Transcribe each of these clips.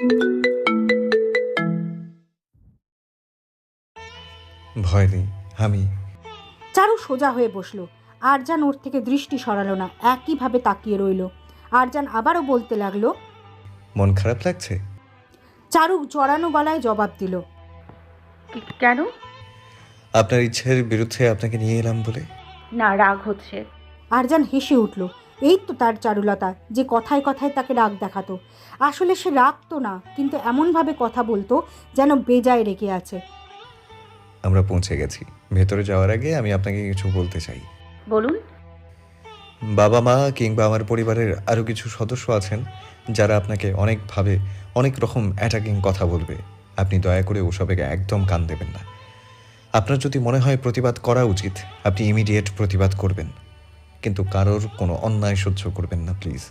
ভয় নেই আমি। চারু সোজা হয়ে বসল। আরজান ওর থেকে দৃষ্টি সরালো না একইভাবে তাকিয়ে রইল। আরজান আবারও বলতে লাগল মন খারাপ লাগছে? চারু জড়ানো গলায় জবাব দিল কি- কেন? আপনার ইচ্ছের বিরুদ্ধে আপনাকে নিয়ে এলাম বলে? না রাগ হচ্ছে। আরজান হেসে উঠল এই তো তার চারুলতা যে কথায় কথায় তাকে রাগ দেখাতো। আসলে সে রাগতো না কিন্তু এমনভাবে কথা বলতো যেন বেজায় রেগে আছে। আমরা পৌঁছে গেছি। ভেতরে যাওয়ার আগে আমি আপনাকে কিছু বলতে চাই। বলুন। বাবা মা কিংবা আমার পরিবারের আরও কিছু সদস্য আছেন যারা আপনাকে অনেকভাবে অনেক রকম অ্যাটাকিং কথা বলবে। আপনি দয়া করে ওসবে একদম কান দেবেন না। আপনার যদি মনে হয় প্রতিবাদ করা উচিত আপনি ইমিডিয়েট প্রতিবাদ করবেন। কিন্তু কারোর কোনো অন্যায় সহ্য করবেন না, প্লিজ।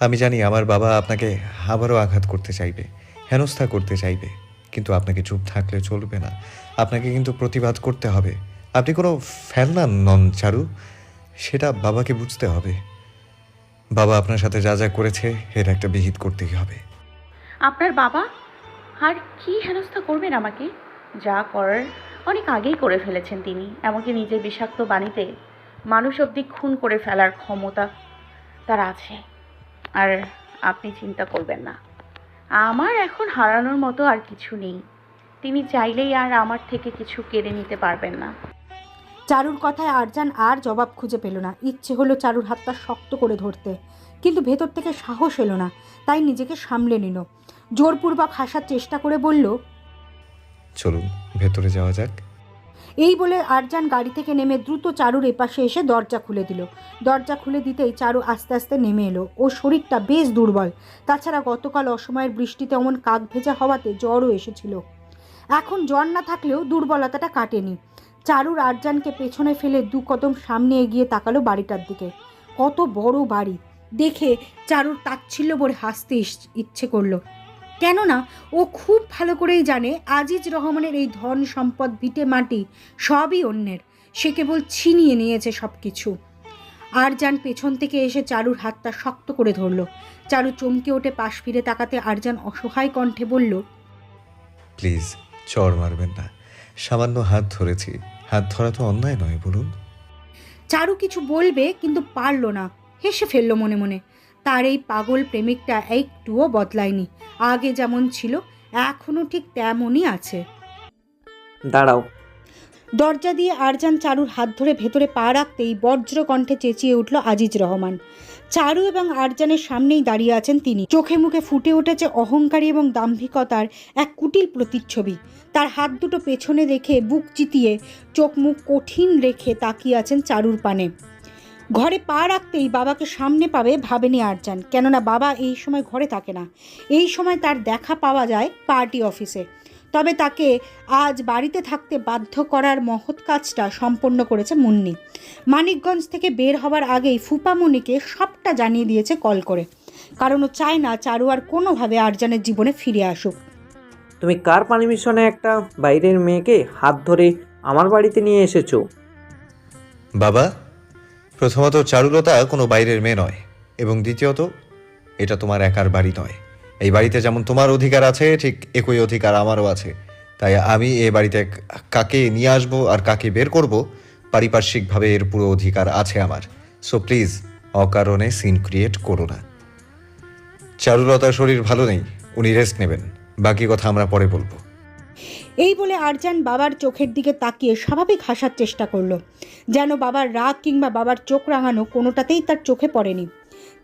আমি জানি আমার বাবা আপনাকে আবারও আঘাত করতে চাইবে, হেনস্থা করতে চাইবে, কিন্তু আপনাকে চুপ থাকলে চলবে না। আপনাকে কিন্তু প্রতিবাদ করতে হবে। আপনি কোনো ফেলনা নন, চারু। সেটা বাবাকে বুঝতে হবে। বাবা আপনার সাথে যা যা করেছে, এর একটা বিহিত করতেই হবে। আপনার বাবা? আর কি হেনস্থা করবেন আমাকে? যা করার অনেক আগেই করে ফেলেছেন তিনি। এমনকি নিজের বিষাক্ত বাণীতে মানুষ অব্দি খুন করে ফেলার ক্ষমতা তার আছে। আর আপনি চিন্তা করবেন না। আমার এখন হারানোর মতো আর কিছু নেই। তিনি চাইলেই আর আমার থেকে কিছু কেড়ে নিতে পারবেন না। চারুর কথায় আরজান আর জবাব খুঁজে পেল না। ইচ্ছে হলো চারুর হাতটা শক্ত করে ধরতে। কিন্তু ভেতর থেকে সাহস এলো না। তাই নিজেকে সামলে নিল। জোরপূর্বক হাসার চেষ্টা করে বলল চলুন ভেতরে যাওয়া যাক। এই বলে আরজান গাড়ি থেকে নেমে দ্রুত চারুর এপাশে এসে দরজা খুলে দিল। দরজা খুলে দিতেই চারু আস্তে আস্তে নেমে এলো ওর শরীরটা বেশ দুর্বল। তাছাড়া গতকাল অসময়ের বৃষ্টিতে অমন কাক ভেজা হওয়াতে জ্বরও এসেছিল। এখন জ্বর না থাকলেও দুর্বলতাটা কাটেনি। চারুর আরজানকে পেছনে ফেলে দু কদম সামনে এগিয়ে তাকালো বাড়িটার দিকে। কত বড় বাড়ি। দেখে চারুর তাচ্ছিল্য বলে হাসতে ইচ্ছে করল। কেননা ও খুব ভালো করেই জানে আজিজ রহমানের এই ধন সম্পদ ভিটে মাটি সবই অন্যের। সে কেবল ছিনিয়ে নিয়েছে সব কিছু আরজান পেছন থেকে এসে চারুর হাতটা শক্ত করে ধরলো। চারু চমকে ওঠে পাশ ফিরে তাকাতে আরজান অসহায় কণ্ঠে বলল প্লিজ চর মারবেন না। সামান্য হাত ধরেছি। হাত ধরা তো অন্যায় নয় বলুন? চারু কিছু বলবে কিন্তু পারল না। হেসে ফেলল মনে মনে। তার এই পাগল প্রেমিকটা একটুও বদলায়নি। আগে যেমন ছিল এখনও ঠিক তেমনই আছে। দাঁড়াও। দরজা দিয়ে আরজান চারুর হাত ধরে ভেতরে পা রাখতেই বজ্র কণ্ঠে চেঁচিয়ে উঠল আজিজ রহমান। চারু এবং আরজানের সামনেই দাঁড়িয়ে আছেন তিনি। চোখে মুখে ফুটে উঠেছে অহংকারী এবং দাম্ভিকতার এক কুটিল প্রতিচ্ছবি। তার হাত দুটো পেছনে রেখে বুক চিতিয়ে চোখ মুখ কঠিন রেখে তাকিয়ে আছেন চারুর পানে। ঘরে পা রাখতেই বাবাকে সামনে পাবে ভাবেনি আরজান। কেননা বাবা এই সময় ঘরে থাকে না। এই সময় তার দেখা পাওয়া যায় পার্টি অফিসে। তবে তাকে আজ বাড়িতে থাকতে বাধ্য করার মহৎ কাজটা সম্পন্ন করেছে মুন্নি। মানিকগঞ্জ থেকে বের হওয়ার আগেই ফুপামণিকে সবটা জানিয়ে দিয়েছে কল করে। কারণ ও চায় না চারু আর কোনোভাবে আরজানের জীবনে ফিরে আসুক। তুমি কার পারমিশনে একটা বাইরের মেয়েকে হাত ধরে আমার বাড়িতে নিয়ে এসেছ? বাবা? প্রথমত, চারুলতা কোনো বাইরের মেয়ে নয় এবং দ্বিতীয়ত, এটা তোমার একার বাড়ি নয়। এই বাড়িতে যেমন তোমার অধিকার আছে, ঠিক একই অধিকার আমারও আছে। তাই আমি এ বাড়িতে কাকে নিয়ে আসব আর কাকে বের করব, পারিপার্শ্বিকভাবে এর পুরো অধিকার আছে আমার। সো প্লিজ অকারণে সিন ক্রিয়েট করো না। চারুলতার শরীর ভালো নেই, উনি রেস্ট নেবেন। বাকি কথা আমরা পরে বলব। এই বলে আরজান বাবার চোখের দিকে তাকিয়ে স্বাভাবিক হাসার চেষ্টা করল। যেন বাবার রাগ কিংবা বাবার চোখ রাঙানো কোনোটাতেই তার চোখে পড়েনি।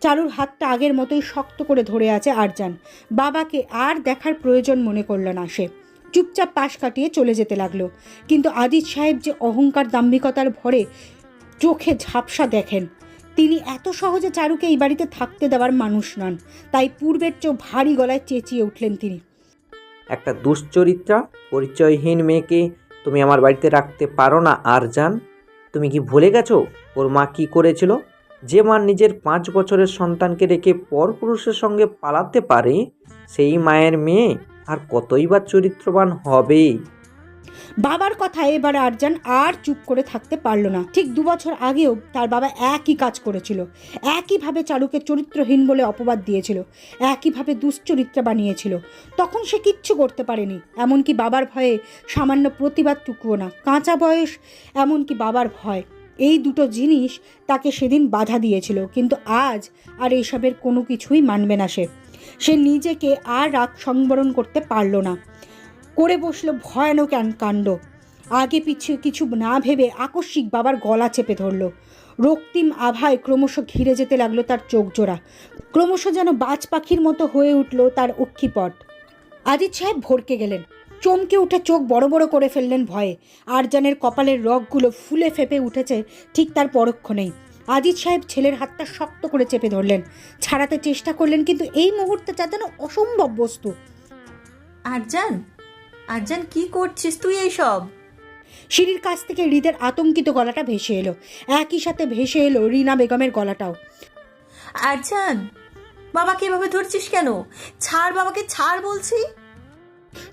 চারুর হাতটা আগের মতোই শক্ত করে ধরে আছে আরজান। বাবাকে আর দেখার প্রয়োজন মনে করল না সে। চুপচাপ পাশ কাটিয়ে চলে যেতে লাগল। কিন্তু আজিজ সাহেব যে অহংকার দাম্ভিকতার ভরে চোখে ঝাপসা দেখেন, তিনি এত সহজে চারুকে এই বাড়িতে থাকতে দেওয়ার মানুষ নন। তাই পূর্বের চোখ ভারী গলায় চেঁচিয়ে উঠলেন তিনি। একটা দুশ্চরিত্রা, পরিচয়হীন মেয়েকে তুমি আমার বাড়িতে রাখতে পারো না আর যান তুমি কি ভুলে গেছো ওর মা কি করেছিল? যে মা নিজের পাঁচ বছরের সন্তানকে রেখে পরপুরুষের সঙ্গে পালাতে পারে, সেই মায়ের মেয়ে আর কতই বা চরিত্রবান হবে বাবার কথায় এবার আরজান আর চুপ করে থাকতে পারল না। ঠিক দু বছর আগেও তার বাবা একই কাজ করেছিল। একইভাবে চারুকে চরিত্রহীন বলে অপবাদ দিয়েছিল। একইভাবে দুশ্চরিত্রা বানিয়েছিল। তখন সে কিচ্ছু করতে পারেনি। এমনকি বাবার ভয়ে সামান্য প্রতিবাদ প্রতিবাদটুকুও না। কাঁচা বয়স, এমনকি বাবার ভয়। এই দুটো জিনিস তাকে সেদিন বাধা দিয়েছিল। কিন্তু আজ আর এসবের কোনো কিছুই মানবে না সে। সে নিজেকে আর রাগ সংবরণ করতে পারল না। করে বসল ভয়ানক কাণ্ড। আগে পিছিয়ে কিছু না ভেবে আকস্মিক বাবার গলা চেপে ধরলো। রক্তিম আভায় ক্রমশ ঘিরে যেতে লাগল তার চোখ জোড়া। ক্রমশ যেন বাজ পাখির মতো হয়ে উঠল তার অক্ষিপট আজিত সাহেব ভরকে গেলেন। চমকে উঠে চোখ বড় বড় করে ফেললেন ভয়ে। আরজানের কপালের রগগুলো ফুলে ফেপে উঠেছে, ঠিক তার পরক্ষণেই। আজিত সাহেব ছেলের হাতটা শক্ত করে চেপে ধরলেন। ছাড়াতে চেষ্টা করলেন, কিন্তু এই মুহূর্তে যা যেন অসম্ভব বস্তু। আরজান আরজান কি করছিস তুই এইসব? সিঁড়ির কাছ থেকে হৃদের আতঙ্কিত গলাটা ভেসে এলো। একই সাথে ভেসে এলো রিনা বেগমের গলাটাও। আরজান বাবাকে এভাবে ধরছিস কেন? ছাড় বাবাকে ছাড় বলছি।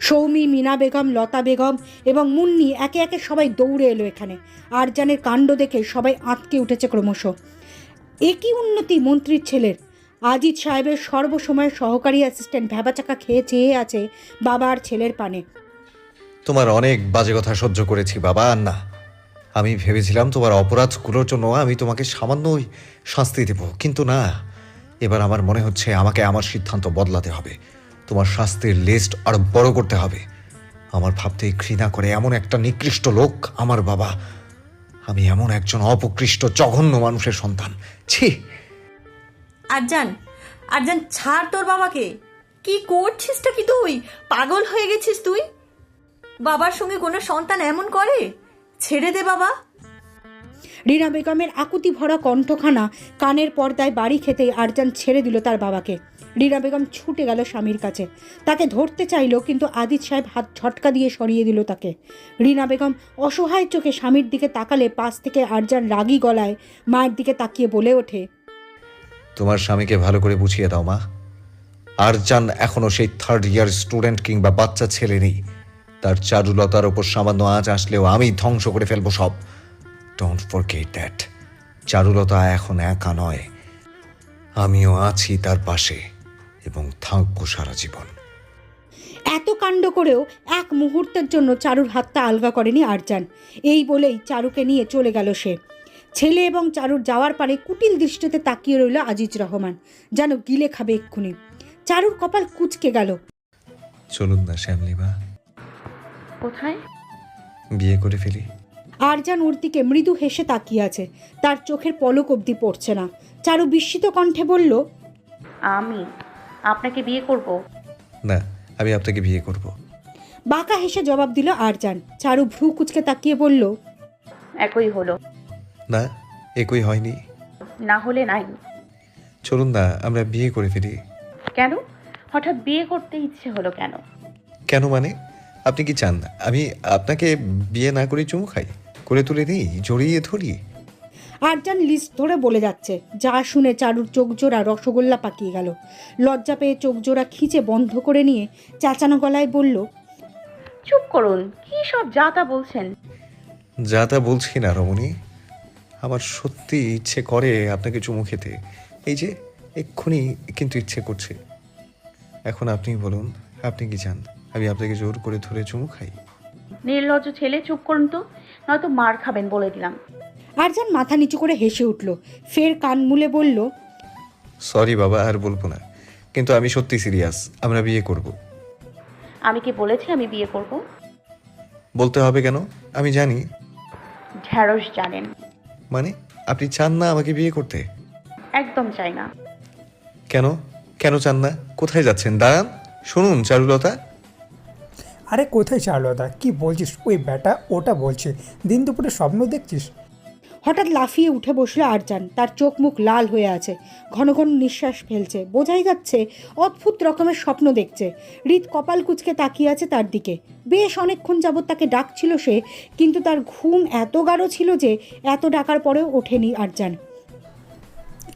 সৌমি মিনা বেগম লতা বেগম এবং মুন্নি একে একে সবাই দৌড়ে এলো এখানে। আরজানের কাণ্ড দেখে সবাই আঁতকে উঠেছে ক্রমশ। একই উন্নতি মন্ত্রীর ছেলের। আজিজ সাহেবের সর্বসময়ের সহকারী অ্যাসিস্ট্যান্ট ভ্যাবাচাকা খেয়ে চেয়ে আছে বাবার ছেলের পানে। তোমার অনেক বাজে কথা সহ্য করেছি, বাবা। আর না, আমি ভেবেছিলাম তোমার অপরাধগুলোর জন্য আমি তোমাকে সামান্যই শাস্তি দেব। কিন্তু না, এবার আমার মনে হচ্ছে আমাকে আমার সিদ্ধান্ত বদলাতে হবে। তোমার শাস্তির লিস্ট আরও বড় করতে হবে। আমার ভাবতেই ঘৃণা করে এমন একটা নিকৃষ্ট লোক আমার বাবা। আমি এমন একজন অপকৃষ্ট, জঘন্য মানুষের সন্তান। ছি! আরজান আরজান, ছাড় তোর বাবাকে। কি করছিসটা কি তুই? পাগল হয়ে গেছিস তুই? বাবার সঙ্গে কোনো সন্তান এমন করে? ছেড়ে দে বাবা। রিনা বেগমের আকুতি ভরা কণ্ঠখানা কানের পর্দায় বাড়ি খেতেই আরজান ছেড়ে দিল তার বাবাকে। রিনা বেগম ছুটে গেল স্বামীর কাছে। তাকে ধরতে চাইল কিন্তু আদিত সাহেব হাত ঝটকা দিয়ে সরিয়ে দিল তাকে। রিনা বেগম অসহায় চোখে স্বামীর দিকে তাকালে পাশ থেকে আরজান রাগী গলায় মায়ের দিকে তাকিয়ে বলে ওঠে তোমার স্বামীকে ভালো করে বুঝিয়ে দাও মা। আর জান এখনও সেই থার্ড ইয়ার স্টুডেন্ট কিংবা বাচ্চা ছেলে নেই। তার চারুলতার ওপর সামান্য আঁচ আসলেও আমি ধ্বংস করে ফেলব সব। ডোন্ট ফরগেট দ্যাট চারুলতা এখন একা নয়। আমিও আছি তার পাশে এবং থাকব সারা জীবন। এত কাণ্ড করেও এক মুহূর্তের জন্য চারুর হাতটা আলগা করেনি আরজান। এই বলেই চারুকে নিয়ে চলে গেল সে। ছেলে এবং চারুর যাওয়ার পারে কুটিল দৃষ্টিতে তাকিয়ে রইল আজিজ রহমান। যেন গিলে খাবে এক্ষুনি। চারুর কপাল কুচকে গেল। চলুন না শ্যামলিমা কোথায়? বিয়ে করে ফেলি। আরজান ওর দিকে মৃদু হেসে তাকিয়ে আছে। তার চোখের পলক অবধি পড়ছে না। চারু বিস্মিত কণ্ঠে বলল আমি আপনাকে বিয়ে করব? না আমি আপনাকে বিয়ে করব। বাঁকা হেসে জবাব দিল আরজান। চারু ভ্রু কুচকে তাকিয়ে বলল একই হলো। না একই হয়নি। না হলে নাই। চলুন না আমরা বিয়ে করে ফেলি। কেন? হঠাৎ বিয়ে করতে ইচ্ছে হলো কেন? কেন মানে? আপনি কি চান? আমি আপনাকে বিয়ে না করে চুমু খাই। করে তুলে দিই জড়িয়ে ধরি। আরজান লিস্ট ধরে বলে যাচ্ছে। যা শুনে চারুর চোখ জোড়া রসগোল্লা পাকিয়ে গেল। লজ্জা পেয়ে চোখ জোড়া খিচে বন্ধ করে নিয়ে চাচানো গলায় বলল চুপ করুন কি সব যা তা বলছেন? যা তা বলছি না রমণী। আমার সত্যি ইচ্ছে করে আপনাকে চুমু খেতে। এই যে এক্ষুনি কিন্তু ইচ্ছে করছে। এখন আপনি বলুন আপনি কি চান? আমি আপনাকে জোর করে ধরে চুমু খাই। নির্লজ্জ ছেলে চুপ করুন তো। নয়তো মার খাবেন বলে দিলাম। আরজান মাথা নিচু করে হেসে উঠল। ফের কান মুলে বলল সরি বাবা আর বলব না। কিন্তু আমি সত্যি সিরিয়াস। আমরা বিয়ে করব। আমি কি বলেছি আমি বিয়ে করব? বলতে হবে কেন? আমি জানি। ঢ্যাঁড়স জানেন। মানে আপনি চান না আমাকে বিয়ে করতে? একদম চাই না। কেন? কেন চান না? কোথায় যাচ্ছেন? দাঁড়ান। শুনুন চারুলতা। আরে কোথায় চারুলতা কি বলছিস? ওই ব্যাটা ওটা বলছে। দিন দুপুরে স্বপ্ন দেখছিস? হঠাৎ লাফিয়ে উঠে বসল আরজান। তার চোখ মুখ লাল হয়ে আছে। ঘন ঘন নিঃশ্বাস ফেলছে। বোঝাই যাচ্ছে অদ্ভুত রকমের স্বপ্ন দেখছে। হৃদ কপাল কুচকে তাকিয়ে আছে তার দিকে। বেশ অনেকক্ষণ যাবৎ তাকে ডাকছিল সে কিন্তু তার ঘুম এত গাঢ় ছিল যে এত ডাকার পরেও ওঠেনি আরজান।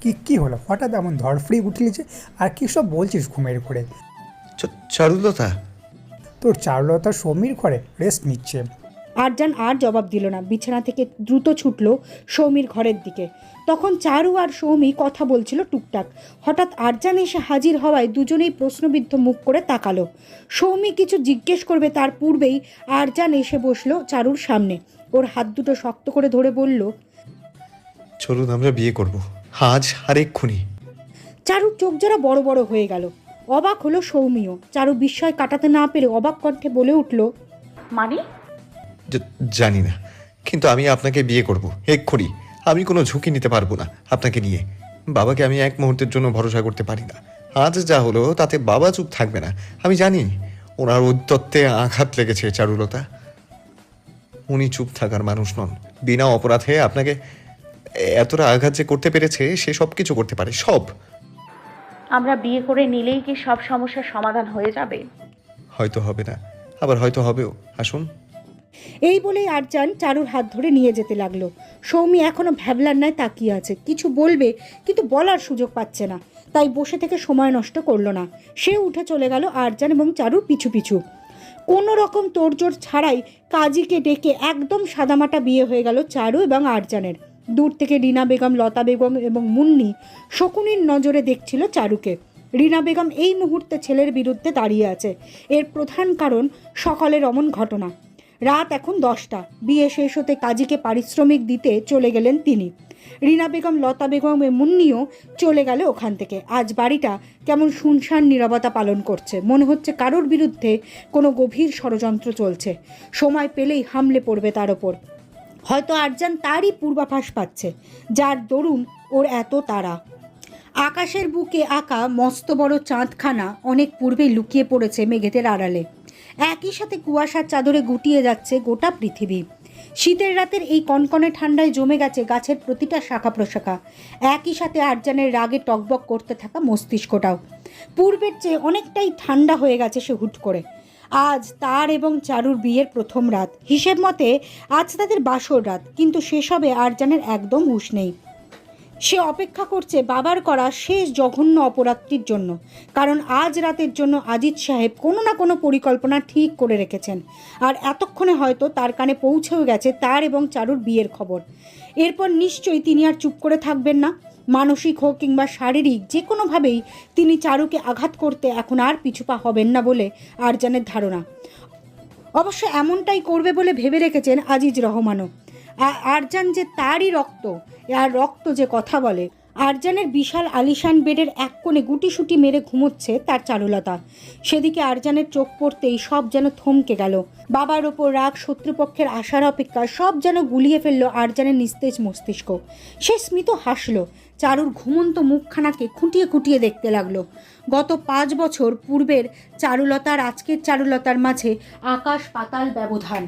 কি কি হলো? হঠাৎ এমন ধরফড়ি উঠলি যে আর কি সব বলছিস ঘুমের ঘরে চারুলতা তোর চারুলতা সমীর ঘরে রেস্ট নিচ্ছে। আরজান আর জবাব দিল না। বিছানা থেকে দ্রুত ছুটল সৌমির ঘরের দিকে। তখন চারু আর সৌমি কথা বলছিল টুকটাক। হঠাৎ আরজান এসে হাজির হওয়ায় দুজনেই প্রশ্নবিদ্ধ মুখ করে তাকালো। সৌমি কিছু জিজ্ঞেস করবে তার পূর্বেই আরজান এসে বসল চারুর সামনে। ওর হাত দুটো শক্ত করে ধরে বলল চলুন আমরা বিয়ে করব। আজ আর এক্ষুনি। চারুর চোখ যারা বড় বড় হয়ে গেল। অবাক হলো সৌমিও। চারু বিস্ময় কাটাতে না পেরে অবাক কণ্ঠে বলে উঠল মানে? জানি না। কিন্তু আমি আপনাকে বিয়ে করব এক্ষুনি। আমি কোনো ঝুঁকি নিতে পারব না আপনাকে নিয়ে। বাবাকে আমি এক মুহূর্তের জন্য ভরসা করতে পারি না। আজ যা হলো তাতে বাবা চুপ থাকবে না। আমি জানি ওনার উদ্যত্তে আঘাত লেগেছে চারুলতা। উনি চুপ থাকার মানুষ নন। বিনা অপরাধে আপনাকে এতটা আঘাত যে করতে পেরেছে সে সব কিছু করতে পারে সব। আমরা বিয়ে করে নিলেই কি সব সমস্যার সমাধান হয়ে যাবে? হয়তো হবে না। আবার হয়তো হবেও। আসুন। এই বলেই আরজান চারুর হাত ধরে নিয়ে যেতে লাগল। সৌমি এখনও ভ্যাবলার ন্যায় তাকিয়ে আছে। কিছু বলবে কিন্তু বলার সুযোগ পাচ্ছে না। তাই বসে থেকে সময় নষ্ট করল না। সে উঠে চলে গেল আরজান এবং চারুর পিছু পিছু। কোনো রকম তোড়জোড় ছাড়াই কাজীকে ডেকে একদম সাদামাটা বিয়ে হয়ে গেল চারু এবং আরজানের দূর থেকে রিনা বেগম, লতা বেগম এবং মুন্নি শকুনির নজরে দেখছিল চারুকে। রিনা বেগম এই মুহূর্তে ছেলের বিরুদ্ধে দাঁড়িয়ে আছে। এর প্রধান কারণ সকালের অমন ঘটনা। রাত এখন দশটা। বিয়ে শেষ হতে কাজীকে পারিশ্রমিক দিতে চলে গেলেন তিনি। রিনা বেগম, লতা বেগম এবং মুন্নিও চলে গেল ওখান থেকে। আজ বাড়িটা কেমন শুনশান নীরবতা পালন করছে। মনে হচ্ছে কারোর বিরুদ্ধে কোনো গভীর ষড়যন্ত্র চলছে। সময় পেলেই হামলে পড়বে তার ওপর। হয়তো আরজান তারই পূর্বাভাস পাচ্ছে, যার দরুন ওর এত তাড়া। আকাশের বুকে আঁকা মস্ত বড় চাঁদখানা অনেক পূর্বেই লুকিয়ে পড়েছে মেঘেদের আড়ালে। একই সাথে কুয়াশার চাদরে গুটিয়ে যাচ্ছে গোটা পৃথিবী। শীতের রাতের এই কনকনে ঠান্ডায় জমে গেছে গাছের প্রতিটা শাখা প্রশাখা। একই সাথে আরজানের রাগে টকবক করতে থাকা মস্তিষ্কটাও। পূর্বের চেয়ে অনেকটাই ঠান্ডা হয়ে গেছে সে হুট করে। আজ তার এবং চারুর বিয়ের প্রথম রাত। হিসেব মতে, আজ তাদের বাসর রাত, কিন্তু সেসবে আরজানের একদম হুঁশ নেই। সে অপেক্ষা করছে বাবার করা শেষ জঘন্য অপরাধটির জন্য, কারণ আজ রাতের জন্য আজিজ সাহেব কোনো না কোনো পরিকল্পনা ঠিক করে রেখেছেন। আর এতক্ষণে হয়তো তার কানে পৌঁছেও গেছে তার এবং চারুর বিয়ের খবর। এরপর নিশ্চয়ই তিনি আর চুপ করে থাকবেন না। মানসিক হোক কিংবা শারীরিক, যে কোনোভাবেই তিনি চারুকে আঘাত করতে এখন আর পিছুপা হবেন না বলে আরজানের ধারণা। অবশ্য এমনটাই করবে বলে ভেবে রেখেছেন আজিজ রহমানও। আরজান যে তারই রক্ত, আর রক্ত যে কথা বলে, আরজানের বিশাল আলিশান বেডের এক কোণে গুটিসুটি মেরে ঘুমোচ্ছে তার চারুলতা। সেদিকে আরজানের চোখ পড়তেই সব যেন থমকে গেল। বাবার ওপর রাগ, শত্রুপক্ষের আশার অপেক্ষা সব যেন গুলিয়ে ফেলল আরজানের নিস্তেজ মস্তিষ্ক। সে স্মিত হাসল চারুর ঘুমন্ত মুখখানাকে খুঁটিয়ে খুঁটিয়ে দেখতে লাগল। গত পাঁচ বছর পূর্বের চারুলতার, আজকের চারুলতার মাঝে আকাশ পাতাল ব্যবধান।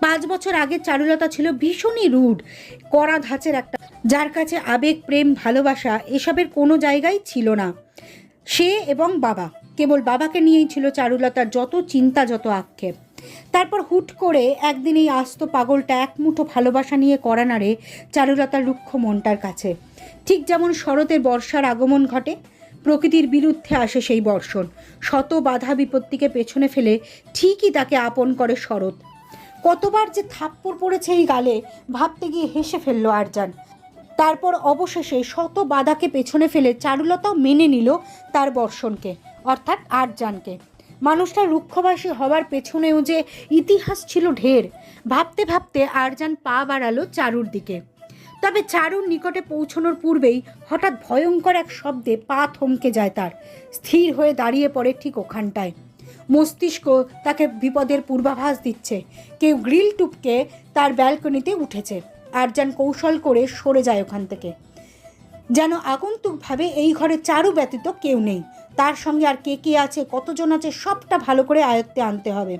পাঁচ বছর আগের চারুলতা ছিল ভীষণই রুড কড়া ধাঁচের একটা। যার কাছে আবেগ, প্রেম, ভালোবাসা এসবের কোনো জায়গায় ছিল না। সে এবং বাবা, কেবল বাবাকে নিয়েই ছিল চারুলতার যত চিন্তা, যত আক্ষেপ। তারপর হুট করে একদিন এই আস্ত পাগলটা এক মুঠো ভালোবাসা নিয়ে করা নাড়ে চারুলতার রুক্ষ মনটার কাছে। ঠিক যেমন শরতের বর্ষার আগমন ঘটে, প্রকৃতির বিরুদ্ধে আসে সেই বর্ষণ। শত বাধা বিপত্তিকে পেছনে ফেলে ঠিকই তাকে আপন করে শরৎ। কতবার যে থাপ্পড় পড়েছে এই গালে, ভাবতে গিয়ে হেসে ফেলল আরজান। তারপর অবশেষে শত বাধাকে পেছনে ফেলে চারুলতাও মেনে নিল তার বর্ষণকে, অর্থাৎ আরজানকে। মানুষটা রুক্ষবাসী হওয়ার পেছনেও যে ইতিহাস ছিল ঢের, ভাবতে ভাবতে আরজান পা বাড়ালো চারুর দিকে। তবে চারুর নিকটে পৌঁছনোর পূর্বেই হঠাৎ ভয়ঙ্কর এক শব্দে পা থমকে যায় তার, স্থির হয়ে দাঁড়িয়ে পড়ে ঠিক ওখানটায়। মস্তিষ্ক তাকে বিপদের পূর্বাভাস দিচ্ছে, কেউ গ্রিল টুপকে তার ব্যালকনিতে উঠেছে। আরজান কৌশল করে সরে যায় ওখান থেকে। যেন আগন্তুকভাবে এই ঘরে চারু ব্যতীত কেউ নেই। তার সঙ্গে আর কে কে আছে, কতজন আছে, সবটা ভালো করে আয়ত্তে আনতে হবে।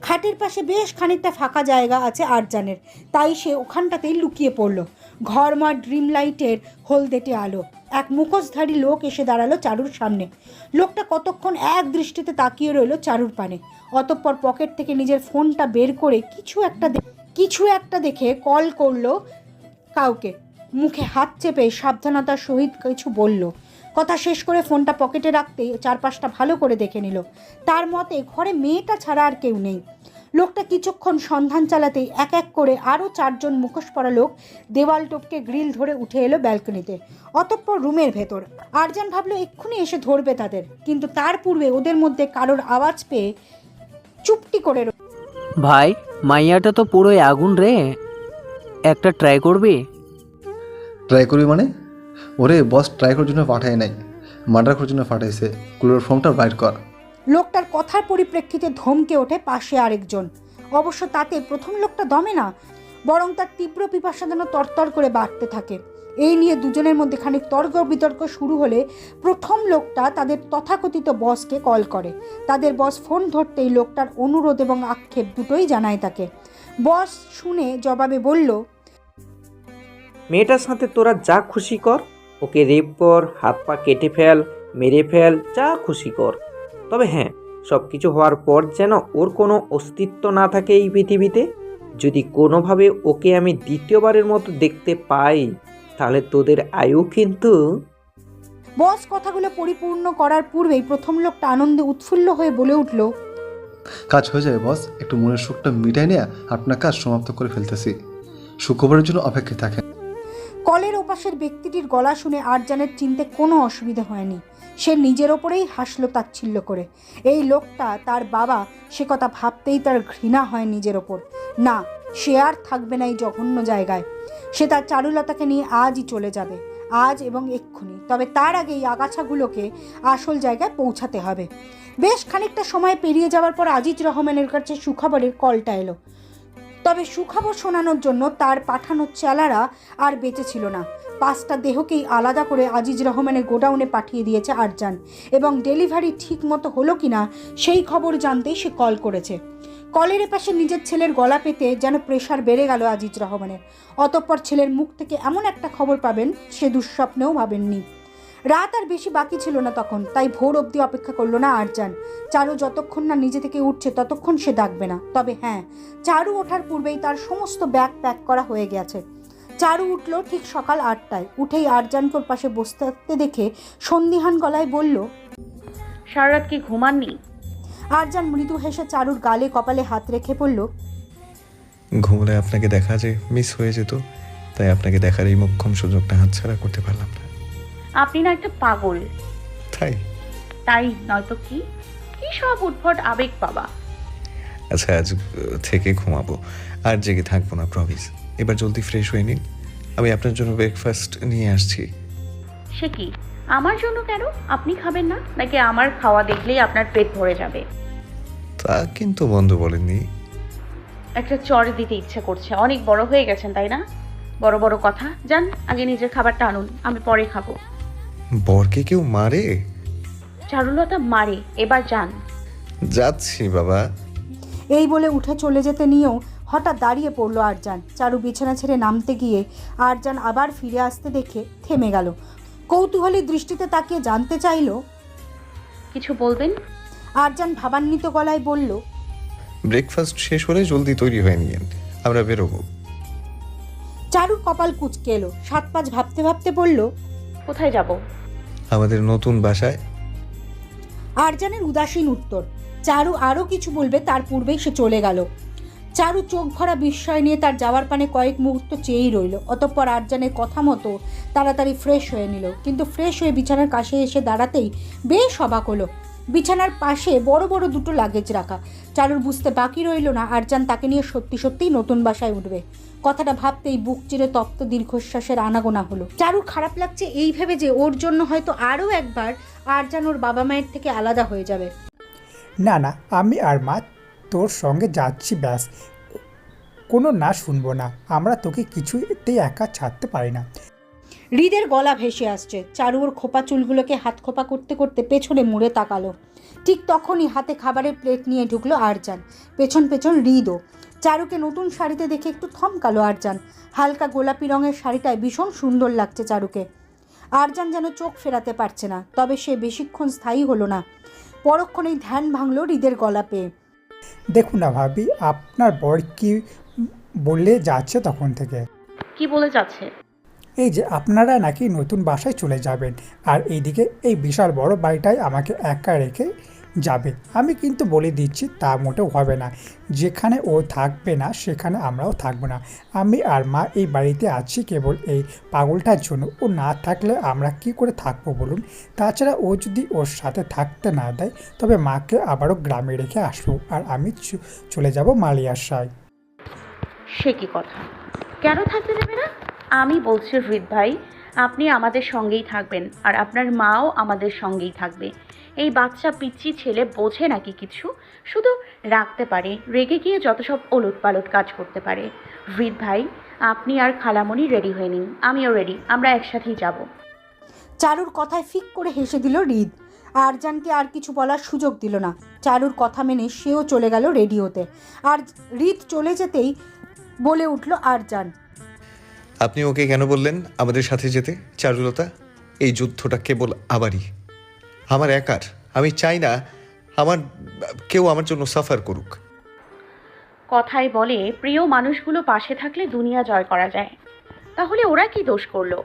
খাটের পাশে বেশ খানিকটা ফাঁকা জায়গা আছে আরজানের তাই সে ওখানটাতেই লুকিয়ে পড়ল। ঘরময় ড্রিম লাইটের হলদেটে আলো। এক মুখোশধারী লোক এসে দাঁড়াল চারুর সামনে। লোকটা কতক্ষণ এক দৃষ্টিতে তাকিয়ে রইল চারুর পানে। অতঃপর পকেট থেকে নিজের ফোনটা বের করে কিছু একটা কিছু একটা দেখে কল করল কাউকে। মুখে হাত চেপে সাবধানতার সহিত কিছু বলল। কথা শেষ করে ফোনটা পকেটে রাখতেই চারপাশটা ভালো করে দেখে নিল। তার মতে, ঘরে মেয়েটা ছাড়া আর কেউ নেই। লোকটা কিছুক্ষণ সন্ধান চালাতেই এক এক করে আরও চারজন মুখোশ পরা লোক দেওয়াল টপকে গ্রিল ধরে উঠে এলো ব্যালকনিতে, অতঃপর রুমের ভেতর। আরজান ভাবলো, এক্ষুনি এসে ধরবে তাদের। কিন্তু তার পূর্বে ওদের মধ্যে কারোর আওয়াজ পেয়ে চুপটি করে। ভাই, মাইয়াটা তো পুরোই আগুন রে। একটা ট্রাই করবি? ট্রাই করবি মানে? ওরে বস ট্রাই করার জন্য পাঠায় নাই। মার্ডার করার জন্য পাঠাইছে। কুলোর ফর্মটা বাইর কর। লোকটার কথার পরিপ্রেক্ষিতে ধমকে ওঠে পাশে আরেকজন। অবশ্য তাতে প্রথম লোকটা দমে না, বরং তার তীব্র পিপাসা যেন তরতর করে বাড়তে থাকে। এই নিয়ে দুজনের মধ্যে খানিক তর্ক বিতর্ক শুরু হলে প্রথম লোকটা তাদের তথাকথিত বসকে কল করে। তাদের বস ফোন ধরতেই লোকটার অনুরোধ এবং আক্ষেপ দুটোই জানায় তাকে। বস শুনে জবাবে বলল মেয়েটার সাথে তোরা যা খুশি কর ওকে রেপ কর হাত পা কেটে ফেল মেরে ফেল যা খুশি কর। তবে হ্যাঁ সব কিছু হওয়ার পর যেন ওর কোনো অস্তিত্ব না থাকে এই পৃথিবীতে। যদি কোনোভাবে ওকে আমি দ্বিতীয়বারের মতো দেখতে পাই তাহলে তোদের আয়ু কিন্তু বস কথাগুলো পরিপূর্ণ করার পূর্বেই প্রথম লোকটা আনন্দে উৎফুল্ল হয়ে বলে উঠল কাজ হয়ে যাবে বস। একটু মনের সুখটা মিটাই নিয়ে আপনার কাজ সমাপ্ত করে ফেলতেছি। শুক্রবারের জন্য অপেক্ষায় থাকেন। কলের ওপাশের ব্যক্তিটির গলা শুনে আরজানের চিনতে কোনো অসুবিধা হয়নি। সে নিজের ওপরেই হাসলো তাচ্ছিল্য করে। এই লোকটা তার বাবা, সে কথা ভাবতেই তার ঘৃণা হয় নিজের ওপর। না, সে আর থাকবে না এই জঘন্য জায়গায়। সে তার চারুলতাকে নিয়ে আজই চলে যাবে, আজ এবং এক্ষুনি। তবে তার আগে এই আগাছাগুলোকে আসল জায়গায় পৌঁছাতে হবে। বেশ খানিকটা সময় পেরিয়ে যাওয়ার পর আজিজ রহমানের কাছে সুখবরের কলটা এলো। তবে সুখবর শোনানোর জন্য তার পাঠানো চেলারা আর বেঁচে ছিল না। পাঁচটা দেহকেই আলাদা করে আজিজ রহমানের গোডাউনে পাঠিয়ে দিয়েছে আরজান। এবং ডেলিভারি ঠিক মতো হলো কিনা সেই খবর জানতেই সে কল করেছে। কলের পাশে নিজের ছেলের গলা পেতে যেন প্রেশার বেড়ে গেল আজিজ রহমানের। অতঃপর ছেলের মুখ থেকে এমন একটা খবর পাবেন সে দুঃস্বপ্নেও ভাবেননি। রাত আর বেশি বাকি ছিল না তখন তাই ভোর অবধি অপেক্ষা করল না আরজান। চারু যতক্ষণ না নিজে থেকে উঠছে ততক্ষণ সে ডাকবে না। তবে হ্যাঁ চারু ওঠার পূর্বেই তার সমস্ত ব্যাগ প্যাক করা হয়ে গেছে। চারু উঠল ঠিক সকাল আটটায়। উঠেই আরজানকোর পাশে বসতে থাকতে দেখে সন্দিহান গলায় বলল সারা রাত কি ঘুমাননি? আরজান মৃদু হেসে চারুর গালে কপালে হাত রেখে বলল ঘুমলে আপনাকে দেখা যে মিস হয়ে যেত তাই আপনাকে দেখার এই মোক্ষম সুযোগটা হাতছাড়া করতে পারলাম না। আপনি না একটা পাগল। তাই? তাই নয়তো কি? কি সব উদ্ভট আবেগ বাবা। আচ্ছা আজ থেকে ঘুমাবো। আর জেগে থাকব না প্রমিস এবার জলদি ফ্রেশ হয়ে নিন। আমি আপনার জন্য ব্রেকফাস্ট নিয়ে আসছি। সে কি? আমার জন্য কেন? আপনি খাবেন না? নাকি আমার খাওয়া দেখলেই আপনার পেট ভরে যাবে? তা কিন্তু বন্ধু বলেননি। একটা চর দিতে ইচ্ছে করছে। অনেক বড় হয়ে গেছেন তাই না? বড় বড় কথা। যান আগে নিজের খাবারটা আনুন। আমি পরে খাব। বরকে কেউ মারে? চারুলতা মারে এবার যান। যাচ্ছি বাবা। এই বলে উঠে চলে যেতে নিয়েও হঠাৎ দাঁড়িয়ে পড়ল আরজান। চারু বিছানা ছেড়ে নামতে গিয়ে আরজান আবার ফিরে আসতে দেখে থেমে গেল। কৌতূহলী দৃষ্টিতে তাকিয়ে জানতে চাইলো কিছু বলবেন? আরজান ভাবান্বিত গলায় বলল ব্রেকফাস্ট শেষ হলে জলদি তৈরি হয়ে নিয়েন আমরা বেরোবো। চারুর কপাল কুচকে এলো। সাত পাঁচ ভাবতে ভাবতে বলল কোথায় যাব? আমাদের নতুন বাসায়। আরজানের উদাসীন উত্তর। চারু আরও কিছু বলবে, তার পূর্বেই সে চলে গেল। চারু চোখ ভরা বিস্ময় নিয়ে তার যাওয়ার পানে কয়েক মুহূর্ত চেয়েই রইল। অতঃপর আরজানের কথা মতো তাড়াতাড়ি ফ্রেশ হয়ে নিল। কিন্তু ফ্রেশ হয়ে বিছানার কাছে এসে দাঁড়াতেই বেশ অবাক হলো। বিছানার পাশে বড় বড় দুটো লাগেজ রাখা। চারুর বুঝতে বাকি রইল না, আরজান তাকে নিয়ে সত্যি সত্যিই নতুন বাসায় উঠবে। কথাটা ভাবতেই বুক চিরে তপ্ত দীর্ঘশ্বাসের আনাগোনা হলো। চারুর খারাপ লাগছে এই ভেবে যে ওর জন্য হয়তো আরও একবার আরজান ওর বাবা মায়ের থেকে আলাদা হয়ে যাবে। না না, আমি আর মা তোর সঙ্গে যাচ্ছি, ব্যাস। কোনো না শুনব না। আমরা তোকে কিছুতেই একা ছাড়তে পারি না। হৃদের গলা ভেসে আসছে। চারুর খোপা চুলগুলোকে হাত খোপা করতে করতে পেছনে মুড়ে তাকালো। ঠিক তখনই হাতে খাবারের প্লেট নিয়ে ঢুকলো আরজান। পেছন পেছন হৃদও। চারুকে নতুন শাড়িতে দেখে একটু থমকালো আরজান। হালকা গোলাপি রঙের শাড়িটায় ভীষণ সুন্দর লাগছে চারুকে। আরজান যেন চোখ ফেরাতে পারছে না তবে সে বেশিক্ষণ স্থায়ী হলো না। পরক্ষণেই ধ্যান ভাঙলো হৃদের গলা পেয়ে। দেখুন না ভাবি আপনার বর কি বললে যাচ্ছে তখন থেকে? কি বলে যাচ্ছে? এই যে আপনারা নাকি নতুন বাসায় চলে যাবেন আর এইদিকে এই বিশাল বড় বাড়িটাই আমাকে একা রেখে যাবে। আমি কিন্তু বলে দিচ্ছি তা মোটেও হবে না। যেখানে ও থাকবে না, সেখানে আমরাও থাকব না। আমি আর মা এই বাড়িতে আছি কেবল এই পাগলটার জন্য। ও না থাকলে আমরা কি করে থাকব বলুন? তাছাড়া ও যদি ওর সাথে থাকতে না দেয়, তবে মাকে আবারও গ্রামে রেখে আসব আর আমি চলে যাব মালিয়াশায় সে কি কথা? কেন থাকতে দেবে না? আমি বলছি, হৃদ ভাই, আপনি আমাদের সঙ্গেই থাকবেন আর আপনার মাও আমাদের সঙ্গেই থাকবে। এই বাচ্চা পিচ্ছি ছেলে বোঝে নাকি কিছু? শুধু রাখতে পারে, রেগে গিয়ে যত সব ওলট পালট কাজ করতে পারে। হৃদ ভাই, আপনি আর খালামণি রেডি হয়ে নিন, আমিও রেডি আমরা একসাথেই যাব। চারুর কথায় ফিক করে হেসে দিল হৃদ। আরজানকে আর কিছু বলার সুযোগ দিল না। চারুর কথা মেনে সেও চলে গেল রেডিওতে। আর হৃদ চলে যেতেই বলে উঠল আরজান। আপনি ওকে কেন বললেন আমাদের সাথে যেতে? চারুলতা, এই যুদ্ধটা কেবল আবারই আমার একার। আমি চাই না আমার, কেউ আমার জন্য সাফার করুক। কথায় বলে প্রিয় মানুষগুলো পাশে থাকলে দুনিয়া জয় করা যায়। তাহলে ওরা কি দোষ করল?